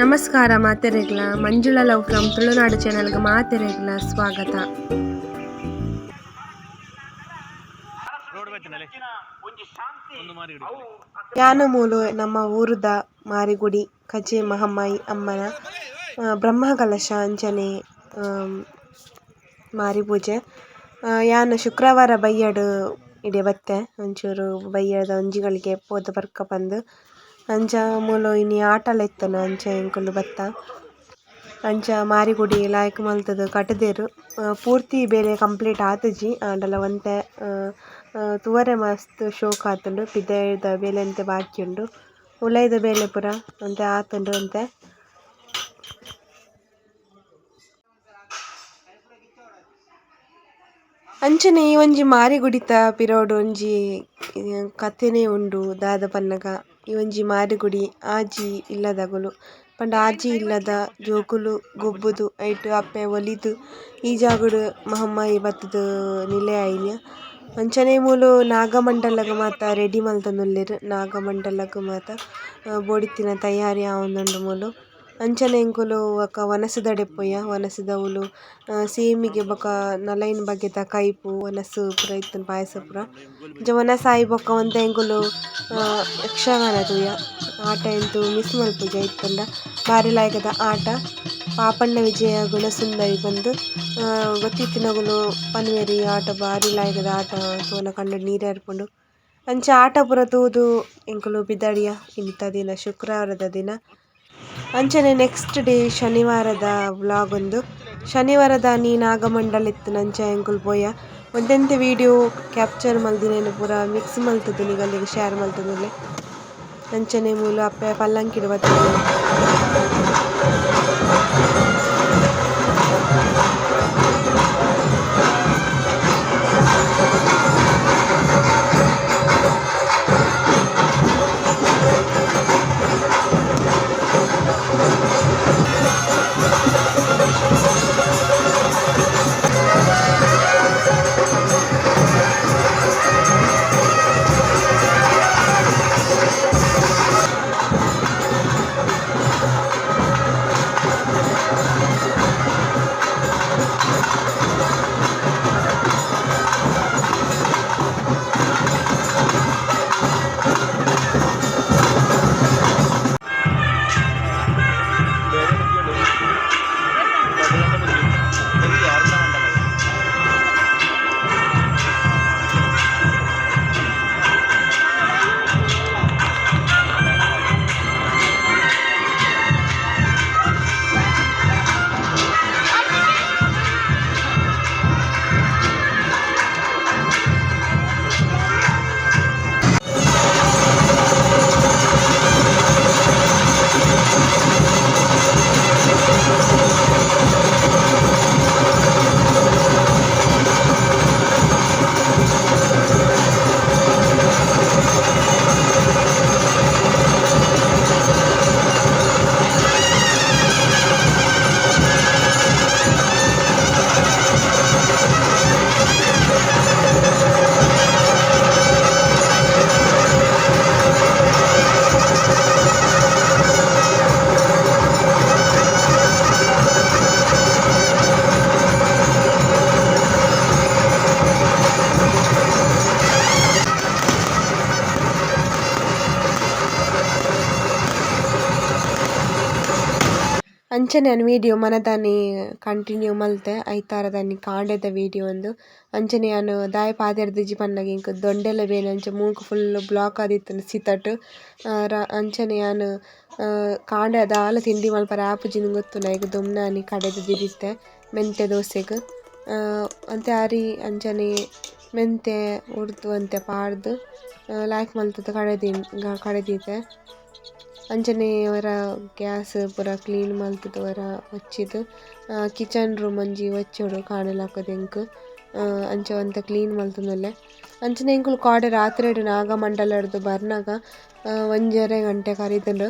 ನಮಸ್ಕಾರ ಮಾತೆರೆಗ್ಲ Manjula love from Tulunadu ಚಾನೆಲ್ಗೆ ಮಾತೆರೆಗ್ಲ ಸ್ವಾಗತ. ಯಾನಮೂಲು ನಮ್ಮ ಊರುದ ಮಾರಿಗುಡಿ ಕಜೆ ಮಹಮ್ಮಾಯಿ ಅಮ್ಮನ ಬ್ರಹ್ಮ ಕಲಶ ಅಂಜನೆ ಮಾರಿ ಪೂಜೆ ಯಾನ ಯಾನ್ ಶುಕ್ರವಾರ ಬೈಯಡು ಇಡೆ ಬತ್ತೆ ಒಂಚೂರು ಬೈಯದ ಒಂಜಿಗಳಿಗೆ ಪೋದು ಬರ್ಕ ಬಂದು ಅಂಚ ಮೂಲು ಇನಿ ಆಟಲ ಇತ್ತನ ಅಂಚ ಎಂಕುಲು ಬತ್ತ. ಅಂಚ ಮಾರಿಗುಡಿ ಲಾಯ್ಕ್ ಮಲ್ತದು ಕಟದೇರು. ಪೂರ್ತಿ ಬೇಲೆ ಕಂಪ್ಲೀಟ್ ಆತುಜಿ. ಆಂಡಲ ಒಂತೆ ತೂವರೆ ಮಸ್ತ್ ಶೋಕ್ ಆತುಂಡು ಪಿದಾಯ್ದ ಬೇಲೆ ಅಂತೆ ಬಾಕಿ ಉಂಡು. ಉಲೈದ ಬೇಲೆ ಪೂರ ಅಂತೆ ಆತುಂಡು ಅಂತೆ. ಅಂಚನೆ ಈ ಒಂಜಿ ಮಾರಿಗುಡಿತ ಪಿರೋಡು ಒಂಜಿ ಕಥೆನೇ ಉಂಡು ದಾದ ಪನ್ನಗ. ಈ ಒಂಜಿ ಮಾರಿಗುಡಿ, ಆಜಿ ಇಲ್ಲದಗುಲು ಪಂಡ ಆಜಿ ಇಲ್ಲದ ಜೋಕುಲು, ಗೊಬ್ಬುದು, ಐಟ್, ಅಪ್ಪೆ, ಒಲಿದು ಈ ಜಾಗಡ್ ಮಹಮ್ಮಾಯಿ ಬತ್ತುದು ನಿಲೆ ಆಯಿನ ಅಂಚನೆ ಮೂಲು ನಾಗಮಂಡಲಗ್ ಮಾತ ರೆಡಿ ಮಲ್ತೊಂದುಲ್ಲೆರ್ ನಾಗಮಂಡಲಗ್ ಮಾತ ಬೋಡಿತ್ತಿನ ತಯಾರಿ ಆವೊಂದುಂಡು ಮೂಲು. ಅಂಚನೆ ಎಂಕುಲು ಬೊಕ ವನಸುದ ಪೋಯ ಉಲು ಸೇಮಿಗೆ ಬೊಕ ನಲೈನ್ ಬಗೆತ ಕೈಪು ವನಸು ಪೂರ ಇತ್ತಿನ ಪಾಯಸ ಪೂರ. ಅಂಚ ವನಸಾಯಿ ಬೊಕ ಒಂತೆ ಎಂಕುಲು ಯಕ್ಷಗಾನ ತೂಯ ಆಟ ಎಂತು ಮಿಸ್ ಮಲ್ಪುಜ ಇತ್ತಂಡ. ಬಾರಿ ಲಾಯ್ಕದ ಆಟ ಪಾಪಣ್ಣ ವಿಜಯ ಗುಣಸುಂದರಿ ಬಂದು ಆ, ಗೊತ್ತಿತ್ತಿನಗುಲು ಪನ್ವೇರಿ ಆಟ ಬಾರಿ ಲಾಯ್ಕದ ಆಟ ತೋನ ಕಂಡು ನೀರು ಏರ್ಪುಂಡು ಅಂಚ ಆಟ ಪೂರ ತೂದು ಎಂಕುಲು ಬಿದಡಿಯ ಇಂಥ ದಿನ ಶುಕ್ರವಾರದ ದಿನ. ಅಂಚನೆ ನೆಕ್ಸ್ಟ್ ಡೇ ಶನಿವಾರದ ವ್ಲಾಗ್ ಒಂದು. ಶನಿವಾರದ ನೀ ನಾಗಮಂಡಲ ಇತ್ತು ನಂಚ ಎಂಕುಲ್ ಪೋಯ. ಒಂದೆಂತೆ ವಿಡಿಯೋ ಕ್ಯಾಪ್ಚರ್ ಮಲ್ದಿನೇನು ಪೂರ ಮಿಕ್ಸ್ ಮಲ್ತದ್ದು ನಿಗಲ್ಲಿಗೆ ಶೇರ್ ಮಲ್ತದಲ್ಲಿ ಅಂಚನೆ ಮೂಲು ಅಪ್ಪ ಪಲ್ಲಂಕಿಡ್ ಬರ್ತದೆ ಅಂಚನೆ ಅನ್ ವಿಡಿಯೋ ಮನದಾನಿ ಕಂಟಿನ್ಯೂ ಮಲ್ತೆ ಐತಾರ ದಾನಿ ಕಾಂಡೆದ ವಿಡಿಯೋ ಒಂದು ಅಂಚನೆ ಯಾನು ದಾಯ ಪಾದೆರ್ದಿಜಿ ಪನ್ನಗ ಎಂಕ್ ದೊಂಡೆಲ ಬೇನೆ, ಅಂಚ ಮೂಕ್ ಫುಲ್ ಬ್ಲಾಕ್ ಆದಿತ್ತುಂಡು ಸಿತಟ್. ಅಂಚನೆ ಆನ್ ಕಾಂಡೆ ದಾಲ ತಿಂಡಿ ಮಲ್ಪರ ಆಪುಜಿಂದ್ ಗೊತ್ತುಂಡ ಐಕ್ ದುಮ್ನಾನಿ ಕಡೆದ ದಿದಿತ್ತೆ ಮೆಂತೆ ದೋಸೆಗ್. ಅಂತೆ ಆರಿ ಅಂಚನೆ ಮೆಂತೆ ಉರ್ದು ಅಂತೆ ಪಾಡ್ದು ಲಾಯ್ಕ್ ಮಲ್ತದ ಕಡೆದಿ ಕಡೆದೀತೆ ಅಂಚನೆ ಅವರ ಗ್ಯಾಸ್ ಪೂರ ಕ್ಲೀನ್ ಮಲ್ತುದು ಅವರ ವಚ್ಚಿದು ಕಿಚನ್ ರೂಮ್ ಒಂಜಿ ವಚ್ಚೋಡು ಕಾಣಲಾಕುದು ಎಂಕ್ ಅಂಚ ಅಂತ ಕ್ಲೀನ್ ಮಲ್ತುಂದುಲ್ಲೆ ಅಂಚನೆ ಎಂಕುಲು ಕಾಡೆ ರಾತ್ರೆಡ್ ನಾಗಮಂಡಲಡ್ದು ಬರ್ನಾಗ ಬರ್ನಗ ಒಂಜರೆ ಗಂಟೆ ಕರೀತಂಡು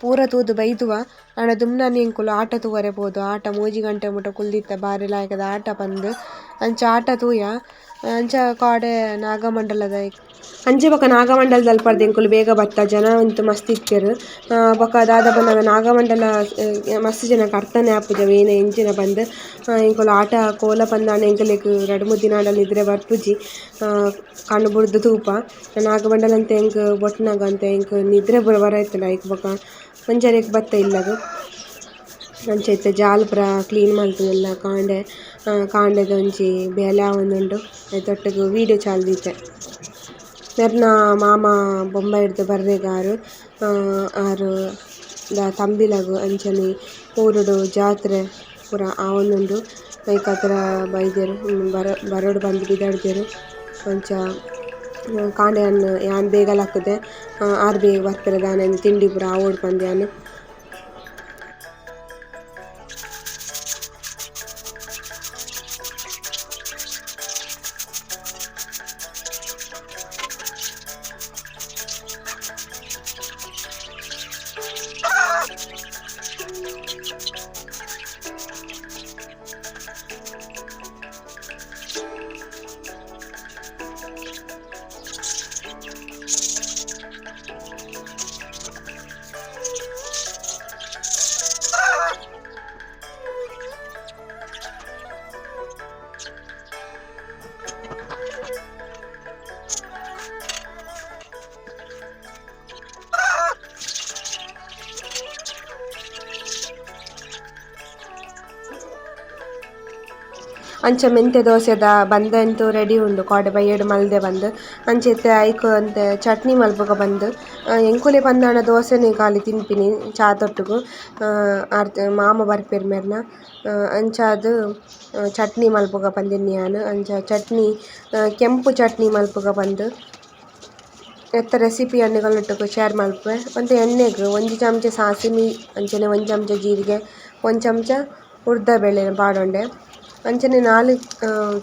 ಪೂರ ತೂದು ಬೈದುವ ಆಂಡ ದುಮ್ನಾನಿ ಎಂಕುಲು ಆಟ ತೂವರೆ ಪೋದು. ಆಟ ಮೂಜಿ ಗಂಟೆ ಮುಟ ಕುಲ್ದಿತ್ತ ಬಾರಿ ಲಾಯಕದ ಆಟ ಪಂದ್. ಅಂಚ ಆಟ ತೂಯ ಅಂಚ ಕಾಡೆ ನಾಗಮಂಡಲದ ಅಂಚೆ ಬೊಕ ನಾಗಮಂಡಲದಲ್ಲಿ ಪರ್ದ ಎಂಕುಲು ಬೇಗ ಬತ್ತ ಜನ ಅಂತು ಮಸ್ತ್ ಇತ್ತೆರ್ ಬೊಕ ದಾದ ಪಂಡಗ ನಾಗಮಂಡಲ ಮಸ್ತ್ ಜನಕ್ ಅರ್ಥನೆ ಆಪುಜ ಏನ ಎಂಚಿನ ಪಂದ್ ಎಂಕುಲು ಆಟ ಕೋಲ ಪಂದಾಂಡ ಎಂಕುಲೆಗ್ ರಡ್ಡ್ ಮೂರು ದಿನಾಂಡ ಇದ್ರೆ ಬರ್ಪುಜಿ. ಕಣ್ಣು ಬುಡ್ದು ತೂಪ ನಾಗಮಂಡಲ ಅಂತ ಎಂಕ್ ಬೊಟ್ಟನಾಗ ಅಂತ ಎಂಕ್ ನಿದ್ರೆ ಬರ ಇತ್ತಲ್ಲ ಐಕ್ ಬೊಕ ಒಂಜನೆಕ್ ಬತ್ತ ಇಲ್ಲದು. ಅಂಚೆ ಇತ್ತೆ ಜಾಲ್ ಪೂರ ಕ್ಲೀನ್ ಮಾಡ್ತದೆಲ್ಲ ಕಾಂಡೆ. ಕಾಂಡೆದ ಒಂಜಿ ಬೇಲೆ ಆವೊಂದುಂಡು ಐತ ಒಟ್ಟುಗು ವೀಡಿಯೊ ಚಾಲ್ ದೀತೆ. ನೆರ್ನ ಮಾಮ ಬೊಂಬಾಯಿಡ್ದ್ ಬರ್ರೆಗಾರ್ ಆರ್ ಆರ್ ದ ತಂಬಿಲಗ್ ಅಂಚನೆ ಊರುಡು ಜಾತ್ರೆ ಪೂರ ಆವೊಂದುಂಡು ಐಕ್ ಹತ್ರ ಬೈದೆರ್ ಬರ, ಬರೋಡ್ ಬಂದ್ ಬಿದಡ್ದೆರ್ ಅಂಚ ಕಾಂಡೆ ಯಾನ್ ಬೇಗ ಲಕ್ಕುದೆ ಆರ್ ಬೇಗ ಬರ್ಪೆರ್ ದಾನೆನ್ ತಿಂಡಿ ಪೂರ ಆವೊಡ್ ಪಂದ್ ಯಾನ್ ಅಂಚ ಮೆಂತೆ ದೋಸೆದ ಬಂದಂತು ರೆಡಿ ಉಂಡು ಕಾಡೆ ಬಯ್ಯಡ್ ಮಲ್ದೆ ಬಂದ್. ಅಂಚ ಇತ್ತೆ ಐಕ್ ಅಂತೆ ಚಟ್ನಿ ಮಲ್ಪಗ ಬಂದ್. ಎಂಕುಲೆ ಪಂದಾಂಡ ದೋಸೆನೆ ಖಾಲಿ ತಿನ್ಪಿನಿ, ಚಾ ತೊಟ್ಟುಗು. ಮಾಮ ಬರ್ಪೆರ್ ಮೆರ್ನ. ಅಂಚಾದ್ ಚಟ್ನಿ ಮಲ್ಪುಗ ಬಂದಿನಿ ನಾನು. ಅಂಚ ಚಟ್ನಿ ಕೆಂಪು ಚಟ್ನಿ ಮಲ್ಪುಗ ಬಂದ್. ಎತ್ತ ರೆಸಿಪಿ ಅನ್ನುಗಳೊಟ್ಟುಗು ಶೇರ್ ಮಲ್ಪುವೆ. ಒಂದು ಎಣ್ಣೆಗ್ ಒಂದು ಚಮಚ ಸಾಸಿಮಿ, ಅಂಚನೆ ಒಂದು ಚಮಚ ಜೀರಿಗೆ, ಒಂದು ಚಮಚ ಉರ್ದ ಬೇಳೆ ಪಾಡೊಂಡೆ ಅಂಚನೆ ನಾಲ್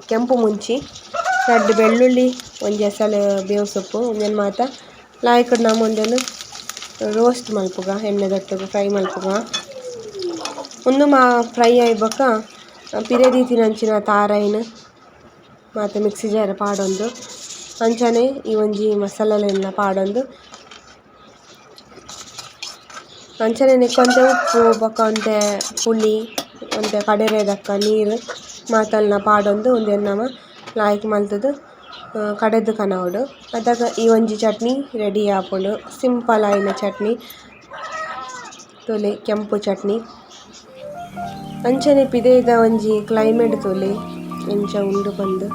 ಕೆಂಪು ಮುಂಚಿ ರಡ್ಡ್ ಬೆಳ್ಳುಳ್ಳಿ ಒಂಜಿ ಎಸಲ್ ಬೇವು ಸೊಪ್ಪು ಉಂದೆನ್ ಮಾತ? ಲಾಯ್ಕುಡ್ ನಮುಂದೆನ್ ರೋಸ್ಟ್ ಮಲ್ಪುಗ ಎಣ್ಣೆದೊಟ್ಟುಗು ಫ್ರೈ ಮಲ್ಪುಗ. ಉಂದು ಮಾ ಫ್ರೈ ಆಯಿ ಬೊಕ ಪಿರೆ ದೀತಿನಂಚಿನ ತಾರೈನ್ ಮಾತ ಮಿಕ್ಸಿ ಜಾರ್ ಪಾಡೊಂದು. ಅಂಚನೆ ಈ ಒಂಜಿ ಮಸಾಲೆಲೆನ್ಲ ಪಾಡೊಂದು. ಅಂಚನೆ ನೆಕ್ಕೊಂತೆ ಉಪ್ಪು ಬೊಕ ಒಂತೆ ಪುಳಿ, ಒಂತೆ ಕಡೆರೆದಕ್ಕ ನೀರ್. ಮಾತಲ್ನ ಪಾಡೊಂದು ಉಂದೆನ್ ನಮ ಲಾಯ್ಕ್ ಮಲ್ತುದು ಕಡೆದ್ ಕನವುಡು. ಅದಾಗ ಈ ಒಂಜಿ ಚಟ್ನಿ ರೆಡಿ ಆಪುಂಡು. ಸಿಂಪಲ್ ಆಯಿನ ಚಟ್ನಿ. ತೂಲೆ ಕೆಂಪು ಚಟ್ನಿ. ಅಂಚನೆ ಪಿದಯ್ದ ಒಂಜಿ ಕ್ಲೈಮೇಟ್ ತೂಲೆ ಇಂಚ ಉಂಡು ಪಂದ್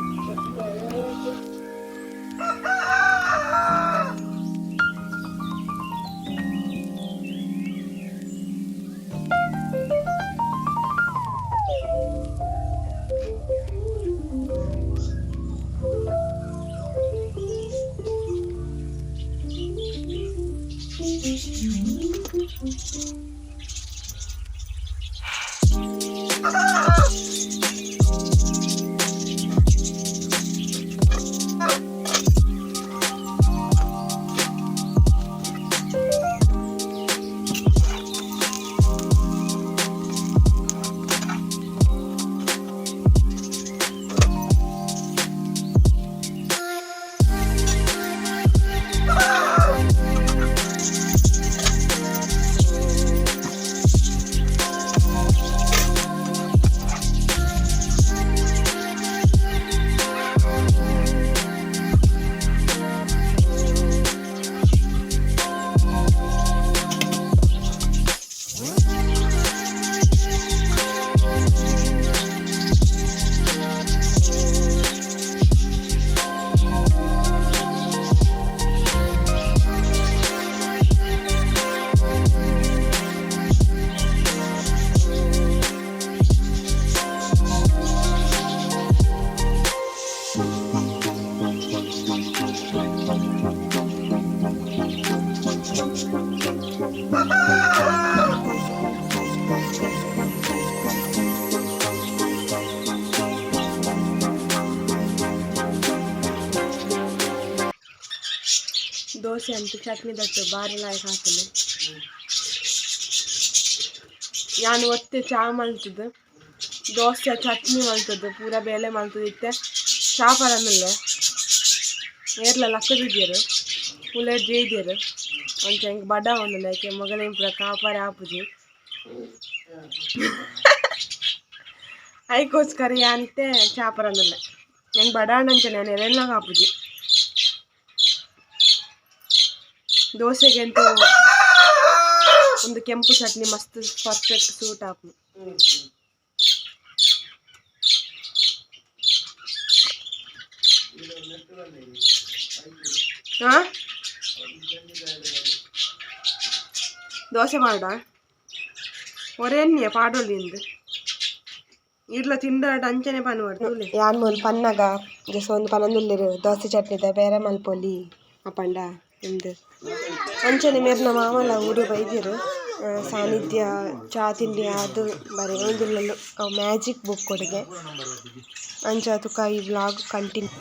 ದೋಸೆ ಅಂತೂ ಚಟ್ನಿ ದಟ್ಟು ಭಾರಿ ಲಾಯಕ್ ಹಾಕಲು ಯಾನ್ ಒತ್ತೆ ಚಾ ಮಲ್ತುದು ದೋಸೆ ಚಟ್ನಿ ಮಲ್ತುದು ಪೂರ ಬೇಳೆ ಮಲ್ತುದು ಇತ್ತೆ ಚಾಪರ್ ಅನ್ನಲ್ಲ ಏರ್ಲ ಲಕ್ಕದಿದ್ದೀರು ಉಲೇಟ್ ಜೇದಿಯರು ಒಂಚ ಹೆಂಗ್ ಬಡ ಒಂದಲ್ಲ ಯಾಕೆ ಮಗನೇ ಪುರ ಕಾಪಾರ ಆಪುಜಿ. ಐಕೋಸ್ಕರ ಅಂತೆ ಚಾಪರ ಅಂದಲ್ಲ ಹೆಂಗ್ ಬಡ ಅಂತ ನಾನು ಎಲ್ಲ ಆಪುಜಿ. ದೋಸೆಗೆ ಅಂತೂ ಒಂದು ಕೆಂಪು ಚಟ್ನಿ, ಮಸ್ತ್ ಪರ್ಫೆಕ್ಟ್ ಸೂಟ್ ಹಾಕು ಹಾ? ದೋಸೆ ಮಾಡ ಒರೆನ್ನಿಯ ಪಾಡೋಲಿಂದ ಇರ್ಲ ತಿಂಡ ಅಂಚನೆ ಪನ್ ಮಾಡ್ತು ಯಾನ್ ಮೂಲು ಪನ್ನಗ? ಜಸ ಒಂದು ಪನ್ನೊಂದು ದೋಸೆ ಚಟ್ನಿದ ಬೇರೆ ಮಲ್ಪೊಲಿ. ಅಪ್ಪಂಡ ಇಂದು ಅಂಚನೆ ಮೇರ್ನ ಮಾವಲ ಊರು ಬೈದಿರು ಸಾನ್ನಿಧ್ಯ, ಚಾ ತಿಂಡಿ ಅದು ಬರೀ ಮ್ಯಾಜಿಕ್ ಬುಕ್ ಕೊಡುಗೆ. ಅಂಚ ತುಕ ಈ ವ್ಲಾಗ್ ಕಂಟಿನ್ಯೂ.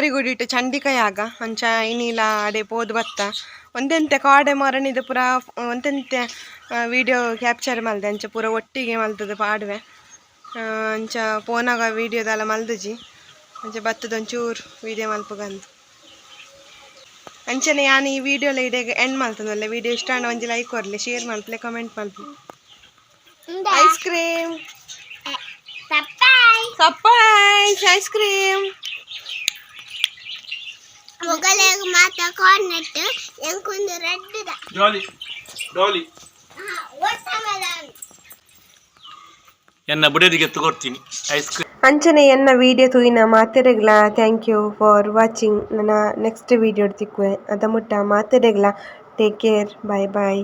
ಮಾರಿಗುಡಿಟ್ಟು ಚಂಡಿಕಾಯಾಗ ಅಂಚ ಇನಿಲ ಅಡೆ ಪೋದು ಬತ್ತ ಒಂದೆಂತೆ ಕಾಡೆ ಮರಣಿದ ಪೂರ ಒಂದೆಂತೆ ವಿಡಿಯೋ ಕ್ಯಾಪ್ಚರ್ ಮಲ್ದೆ. ಅಂಚ ಪೂರ ಒಟ್ಟಿಗೆ ಮಲ್ತದ ಪಾಡುವೆ. ಅಂಚ ಫೋನಾಗ ವಿಡಿಯೋದೆಲ್ಲ ಮಲ್ದಜಿ. ಅಂಚ ಬತ್ತದ ಒಂಚೂರು ವಿಡಿಯೋ ಮಲ್ಪಗಂದು ಅಂಚನೆ ಯಾನ ಈ ವಿಡಿಯೋಲ ಇಡೆಗೆ ಎಂಡ್ ಮಲ್ತದಲ್ಲ ವಿಡಿಯೋ ಇಷ್ಟ ಆಂಡ ಒಂಜಿ ಲೈಕ್ ಕೊರ್ಲಿ ಶೇರ್ ಮಲ್ಪಲೆ ಕಮೆಂಟ್ ಮಲ್ಪು. ಐಸ್ ಕ್ರೀಮ್ ಸಪ್ಪಾಯ್ಸ್ ಐಸ್ ಕ್ರೀಮ್ ಮಾತ್ರ ಕಾರ್ನೆಟ್ ಎಂಕೊಂದು ರೆಡ್ ಡಾಲಿ ಎನ್ನ ಬುಡದಿಗೆ ತಗೊಳ್ತೀನಿ ಐಸ್ ಕ್ರೀಮ್ ಅಂಚನೆ ಎನ್ನ ವಿಡಿಯೋ ತೂಯಿನ ಮಾತೆರೆಗ್ಲ ಥ್ಯಾಂಕ್ ಯು ಫಾರ್ ವಾಚಿಂಗ್ ನನ್ನ ನೆಕ್ಸ್ಟ್ ವಿಡಿಯೋ ತಿಕ್ಕುವೆ. ಅದ ಮುಟ್ಟ ಮಾತೆರೆಗ್ಲ. ಟೇಕ್ ಕೇರ್ ಬಾಯ್ ಬಾಯ್